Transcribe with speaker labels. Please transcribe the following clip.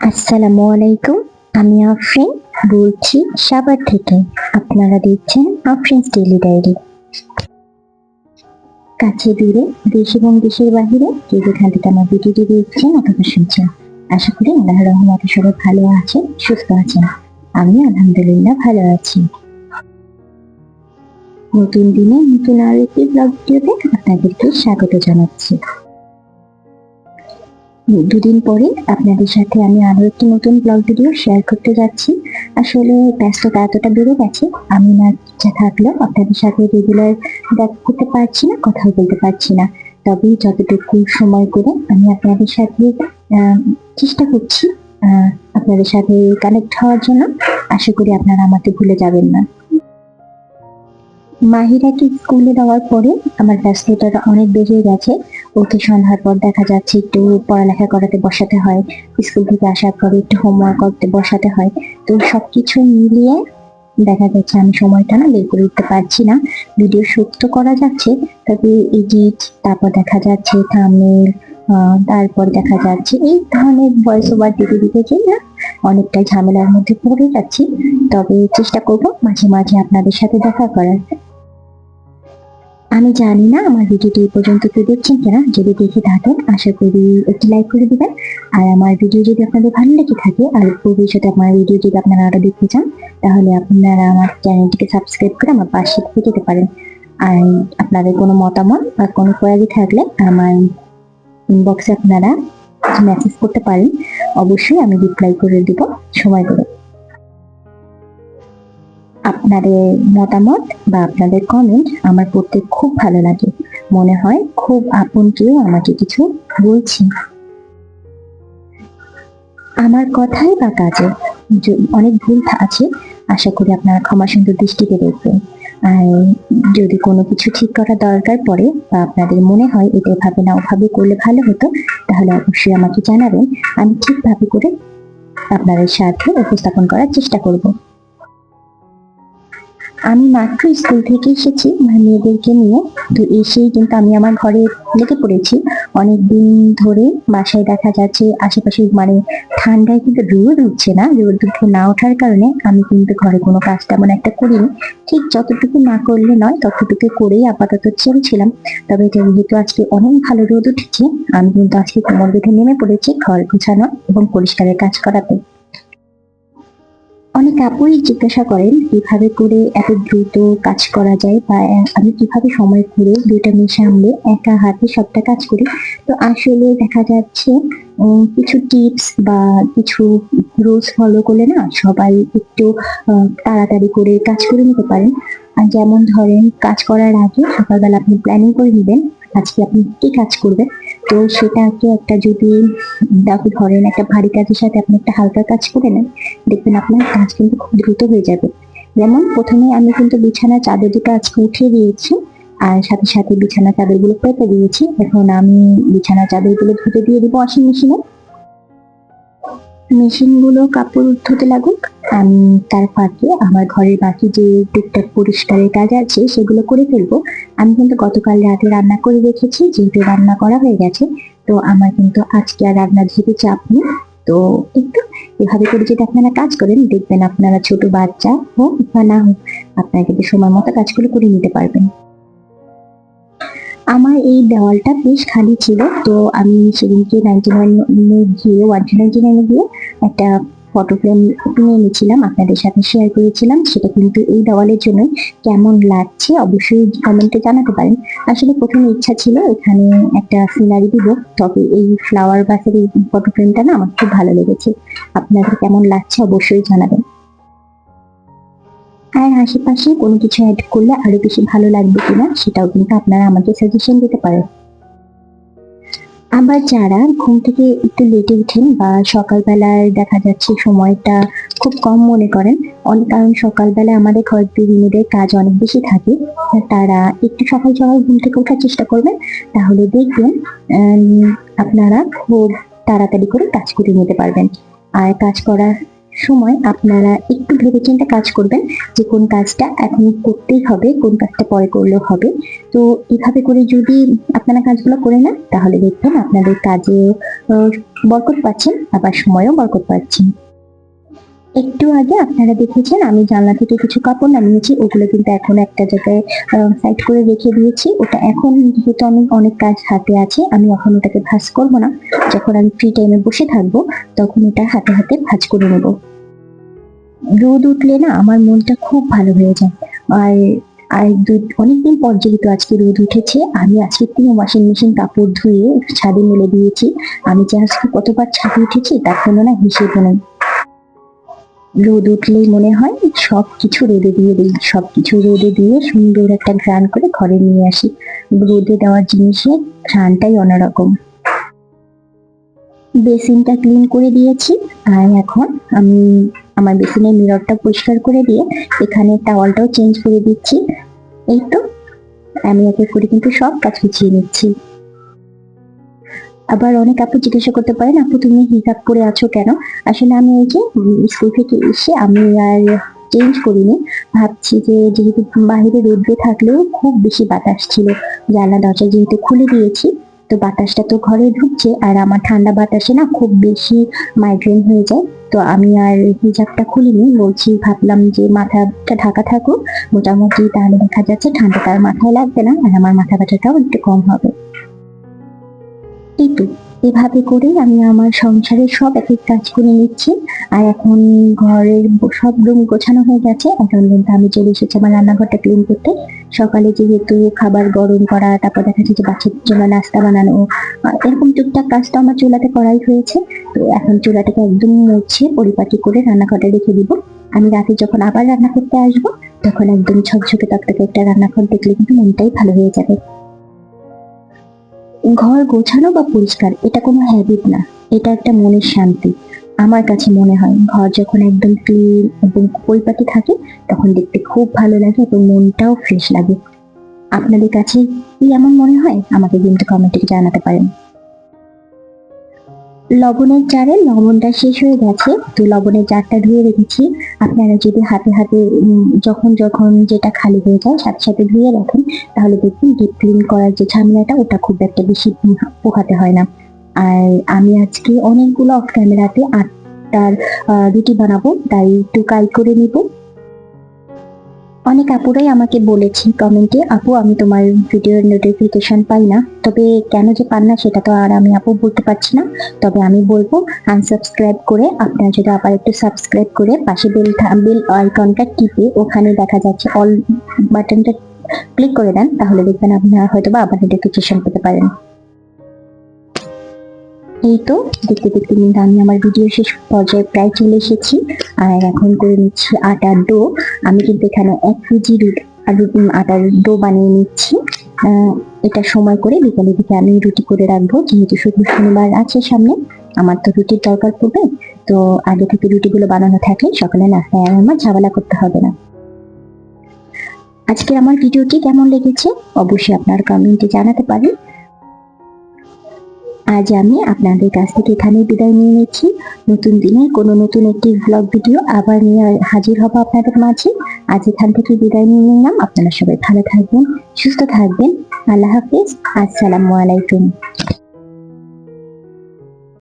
Speaker 1: আসসালামু আলাইকুম, আমি আফরিন বলছি সাভার থেকে। আপনারা দেখছেন আফরিন ডেইলি ডায়েরি। কাছে দূরে দেশ এবং দেশের বাহিরে যে যেখান থেকে আমার ভিডিওটি দেখছেন অথবা শুনছেন, আশা করি আল্লাহ রহমতে সবাই ভালো আছেন, সুস্থ আছেন। আমি আলহামদুলিল্লাহ ভালো আছি। নতুন দিনে নতুন আরও একটি ব্লগ ভিডিওতে আপনাদেরকে স্বাগত জানাচ্ছি। দুদিন পরে আপনাদের সাথে আমি আরও একটি নতুন ব্লগ ভিডিও শেয়ার করতে যাচ্ছি। আসলে ব্যস্ততা এতটা বেড়ে গেছে, আমি না ইচ্ছা থাকলেও আপনাদের সাথে রেগুলার দেখা করতে পারছি না, কথাও বলতে পারছি না। তবে যতটুকু সময় করে আমি আপনাদের সাথে চেষ্টা করছি আপনাদের সাথে কানেক্ট হওয়ার জন্য, আশা করি আপনারা আমাকে ভুলে যাবেন না। মাহিরাকে স্কুলে দেওয়ার পরে আমার ব্যস্ততাটা অনেক বেড়ে গেছে। ওকে সন্ধ্যার পর দেখা যাচ্ছে একটু পড়ালেখা করাতে বসাতে হয়, স্কুল থেকে আসার পরে একটু হোমওয়ার্ক করতে বসাতে হয়। তো সবকিছু মিলিয়ে দেখা যাচ্ছে আমি সময়টা না বের করে উঠতে পারছি না। ভিডিও শুট তো করা যাচ্ছে, তবে এডিট তারপর দেখা যাচ্ছে থামনেল তারপর দেখা যাচ্ছে এই ধরনের ভয়েস ওভার দিতে দিতে যে না অনেকটা ঝামেলার মধ্যে পড়ে যাচ্ছি। তবে চেষ্টা করব মাঝে মাঝে আপনাদের সাথে দেখা করার। আমি জানি না আমার ভিডিওটি এই পর্যন্ত কেউ দেখছেন কিনা। যদি দেখে থাকেন, আশা করি একটি লাইক করে দেবেন। আর আমার ভিডিও যদি আপনাদের ভালো লেগে থাকে, আর ভবিষ্যতে আমার ভিডিও যদি আপনারা আরও দেখতে চান, তাহলে আপনারা আমার চ্যানেলটিকে সাবস্ক্রাইব করে আমার পাশে থেকে যেতে পারেন। আর আপনাদের কোনো মতামত বা কোনো কোয়ারি থাকলে আমার ইনবক্সে আপনারা মেসেজ করতে পারেন। অবশ্যই আমি রিপ্লাই করে দিব। সময় করে। আপনাদের মতামত বা আপনাদের কমেন্ট আমার পড়তে খুব ভালো লাগে। মনে হয় খুব আপন কেউ আমাকে কিছু বলছি। আমার কথাই বা কাজে অনেক ভুল আছে, আশা করি আপনারা ক্ষমা সুন্দর দৃষ্টিতে দেখবেন। আর যদি কোনো কিছু ঠিক করা দরকার পড়ে বা আপনাদের মনে হয় এটা এভাবে না ওভাবে করলে ভালো হতো, তাহলে অবশ্যই আমাকে জানাবেন। আমি ঠিকভাবে করে আপনাদের সাথে উপস্থাপন করার চেষ্টা করব। আমি মাত্র স্কুল থেকে এসেছি আমার মেয়েদেরকে নিয়ে। তো এসেই কিন্তু আমি আমার ঘরে লেগে পড়েছি। অনেক দিন ধরে বাসায় দেখা যাচ্ছে, আশেপাশে মানে ঠান্ডায় কিন্তু রোদ উঠছে না। রোদ উঠে না ওঠার কারণে আমি কিন্তু ঘরে কোনো কাজ তেমন একটা করিনি। ঠিক যতটুকু না করলে নয়, ততটুকু করেই আপাতত ছেড়েছিলাম তবে যেহেতু আজকে অনেক ভালো রোদ উঠেছে, আমি কিন্তু আজকে কোমর বেঁধে নেমে পড়েছি ঘর গুছানো এবং পরিষ্কারের কাজ করাতে। অনেক আপুই জিজ্ঞাসা করেন, কীভাবে করে এত দ্রুত কাজ করা যায় বা আমি কীভাবে সময় করে দুইটা মেয়ে সামলে একা হাতে সবটা কাজ করি? তো আসলে দেখা যাচ্ছে কিছু টিপস বা কিছু রুলস ফলো করলে না সবাই একটু তাড়াতাড়ি করে কাজ করে নিতে পারেন। যেমন ধরেন, কাজ করার আগে সকালবেলা আপনি প্ল্যানিং করে নেবেন, আজকে আপনি কি কাজ করবেন? তো সেটাকে একটা যদি দেখো ধরেন একটা ভারী কাজের সাথে আপনি একটা হালকা কাজ করে নেন, দেখবেন আপনার কাজ কিন্তু খুব দ্রুত হয়ে যাবে। যেমন প্রথমে আমি কিন্তু বিছানা চাদর দুটো আজকে উঠিয়ে দিয়েছি, আর সাথে সাথে বিছানা চাদরগুলো পেতে দিয়েছি। এখন আমি বিছানা চাদরগুলো ধুতে দিয়ে দিব ওয়াশিং মেশিনে। মেশিনগুলো কাপড় ধুতে লাগুক, আমি তার ফাঁকে আমার ঘরের বাকি যে টুকটাক পরিষ্কারের কাজ আছে সেগুলো করে ফেলব। আমি কিন্তু গতকাল রাতে রান্না করে রেখেছি, যেহেতু রান্না করা হয়ে গেছে, তো আমার কিন্তু আজকে আর রান্না যেহেতু চাপ নেই। তো একটু এভাবে করে যদি আপনারা কাজ করেন, দেখবেন আপনারা ছোট বাচ্চা হোক বা না হোক, আপনারা কিন্তু সময় মতো কাজগুলো করে নিতে পারবেন। আমার এই দেওয়ালটা বেশ খালি ছিল, তো আমি সেদিনকে নাইনটি নাইনে গিয়ে ওয়ান নাইনটি নাইনে গিয়ে একটা ফটো ফ্রেম কিনে এনেছিলাম, আপনাদের সাথে শেয়ার করেছিলাম, সেটা কিন্তু এই দেওয়ালের জন্য কেমন লাগছে অবশ্যই কমেন্টে জানাতে পারেন। আসলে প্রথমে ইচ্ছা ছিল এখানে একটা সিনারি দিব, তবে এই ফ্লাওয়ার বাসের এই ফটো ফ্রেমটা না আমার খুব ভালো লেগেছে। আপনাদের কেমন লাগছে অবশ্যই জানাবেন। আর আশেপাশে কোনো কিছু অ্যাড করলে আরও বেশি ভালো লাগবে কিনা সেটাও কিন্তু আপনারা আমাকে সাজেশন দিতে পারেন। আবার যারা ঘুম থেকে একটু লেটে উঠেন বা সকালবেলায় দেখা যাচ্ছে সময়টা খুব কম মনে করেন, অনেক কারণ সকালবেলা আমাদের ঘর গৃহিণীদের কাজ অনেক বেশি থাকে তারা একটু সকাল সকাল ঘুম থেকে ওঠার চেষ্টা করবেন, তাহলে দেখবেন আপনারা খুব তাড়াতাড়ি করে কাজ করে নিতে পারবেন। আর কাজ করার সময় আপনারা একটু ভেবে ভেবেচিন্তে কাজ করবেন যে কোন কাজটা এখন করতেই হবে, কোন কাজটা পরে করলেও হবে। তো এভাবে করে যদি আপনারা কাজগুলো করে নেন, তাহলে দেখবেন আপনাদের কাজে বরকত পাচ্ছেন, আবার সময়ও বরকত পাচ্ছেন। একটু আগে আপনারা দেখেছেন, আমি জানলা থেকে কিছু কাপড় নামিয়েছি, ওগুলো কিন্তু এখন একটা জায়গায় সাইড করে রেখে দিয়েছি। ওটা এখন যেহেতু আমি অনেক কাজ হাতে আছে, আমি এখন ওটাকে ভাঁজ করব না। যখন আমি ফ্রি টাইমে বসে থাকব, তখন ওটা হাতে হাতে ভাঁজ করে নেব। রোদ উঠলে না আমার মনটা খুব ভালো হয়ে যায়। আর আর অনেকদিন পর যেহেতু আজকে রোদ উঠেছে, আমি আজকে তিন ওয়াশিং মেশিন কাপড় ধুয়ে ছাদে মেলে দিয়েছি। আমি যে আজকে কতবার ছাদে উঠেছি, তার কোনো না হিসেবে নেই। রোদ উঠলেই মনে হয় সব কিছু রোদে দিয়ে দিই সব কিছু রোদে দিয়ে সুন্দর একটা ঘ্রাণ করে ঘরে নিয়ে আসি। রোদে দেওয়ার জিনিসের ঘ্রাণটাই অন্যরকম। বেসিনটা ক্লিন করে দিয়েছি আর এখন আমি আমার বেসিনের মিররটা পরিষ্কার করে দিয়ে এখানে টাওয়ালটাও চেঞ্জ করে দিচ্ছি। এই তো, আমি একে করে কিন্তু সব কাজ গুছিয়ে নিচ্ছি। আবার অনেক আপু জিজ্ঞাসা করতে পারেন আপু তুমি হিজাব পরে আছো কেন? আসলে আমি এই যে স্কুল থেকে এসে আমি আর চেঞ্জ করিনি। ভাবছি যে যেহেতু বাইরে রোদ্রে থাকলেও খুব বেশি বাতাস ছিল। জানলা, দরজা যেহেতু খুলে দিয়েছি, তো বাতাসটা তো ঘরে ঢুকছে আর আমার ঠান্ডা বাতাসে না খুব বেশি মাইগ্রেন হয়ে যায়। তো আমি আর হিজাবটা খুলিনি, বলছি ভাবলাম যে মাথাটা ঢাকা থাকুক। মোটামুটি তাহলে দেখা যাচ্ছে ঠান্ডাটা আর মাথায় লাগবে না আর আমার মাথা ব্যথাটাও একটু কম হবে। এই এভাবে করেই আমি আমার সংসারের সব এক এক কাজ করে নিচ্ছি। আর এখন ঘরের সব রুম গোছানো হয়ে গেছে। এখন কিন্তু আমি চলে এসেছি আমার রান্নাঘরটা ক্লিন করতে। সকালে যেহেতু খাবার গরম করা, তারপর দেখা যাচ্ছে যে বাচ্চাদের জন্য নাস্তা বানানো এরকম টুকটাক কাজ তো আমার চুলাতে করাই হয়েছে। তো এখন চুলাটাকে একদম মুছে পরিপাটি করে রান্নাঘরটা রেখে দিব। আমি রাতে যখন আবার রান্না করতে আসব, তখন একদম ঝকঝকে তকতকে একটা রান্নাঘর দেখলে কিন্তু মনটাই ভালো হয়ে যাবে। ঘর গোছানো বা পরিষ্কার, এটা কোনো হ্যাবিট না। এটা একটা মনের শান্তি। আমার কাছে মনে হয়, ঘর যখন একদম ক্লিন এবং পরিপাটি থাকে, তখন দেখতে খুব ভালো লাগে এবং মনটাও ফ্রেশ লাগে। আপনাদের কাছে কি এমন মনে হয়? আমাকে কিন্তু কমেন্টে জানাতে পারেন। লবণের জারে লবণটা শেষ হয়ে গেছে। তো লবণের জারটা ধুয়ে রেখেছি। আপনারা যদি হাতে হাতে যখন যখন যেটা খালি হয়ে যায় সাথে সাথে ধুয়ে রাখেন, তাহলে দেখবেন ডিপ ক্লিন করার যে ঝামেলাটা, ওটা খুব একটা বেশি পোহাতে হয় না। আর আমি আজকে অনেকগুলো অফ ক্যামেরাতে আটটার রুটি বানাবো, তাই একটু কাই করে নিব। অনেক আপুরাই আমাকে বলেছে কমেন্টে, আপু, আমি তোমার ভিডিওর নোটিফিকেশন পাই না। তবে কেন যে পান না সেটা তো আর আমি আপু বলতে পারছি না। তবে আমি বলব আনসাবস্ক্রাইব করে আপনারা যদি আবার একটু সাবস্ক্রাইব করে পাশে বেল বেল আইকনটা টিপে ওখানে দেখা যাচ্ছে অল বাটনটা ক্লিক করে দেন, তাহলে দেখবেন আপনারা হয়তো বা আবার নোটিফিকেশন পেতে পারেন। এই তো, দেখতে দেখতে কিন্তু আমি আমার ভিডিও শেষ পর্যায়ে প্রায় চলে এসেছি। আর এখন করে নিচ্ছি আটার ডো। আমি কিন্তু এখানে এক কেজি রুটি আটার ডো বানিয়ে নিচ্ছি। এটা সময় করে বিকালের দিকে আমি রুটি করে রাখব। যেহেতু শুধু শনিবার আছে সামনে, আমার তো রুটির দরকার পড়বে। তো আগে থেকে রুটিগুলো বানানো থাকে সকালে নাস্তায় আর আমার ঝামেলা করতে হবে না। আজকে আমার ভিডিওটি কেমন লেগেছে? অবশ্যই আপনার কমেন্টে জানাতে পারেন। আজ আমি আপনাদের কাছ থেকে এখানে বিদায় নিয়ে নিচ্ছি। নতুন দিনে কোনো নতুন একটি ব্লগ ভিডিও আবার নিয়ে হাজির হব আপনাদের মাঝে। আজ এখান থেকে বিদায় নিয়ে নিলাম। আপনারা সবাই ভালো থাকবেন, সুস্থ থাকবেন। আল্লাহ হাফিজ। আসসালামু আলাইকুম।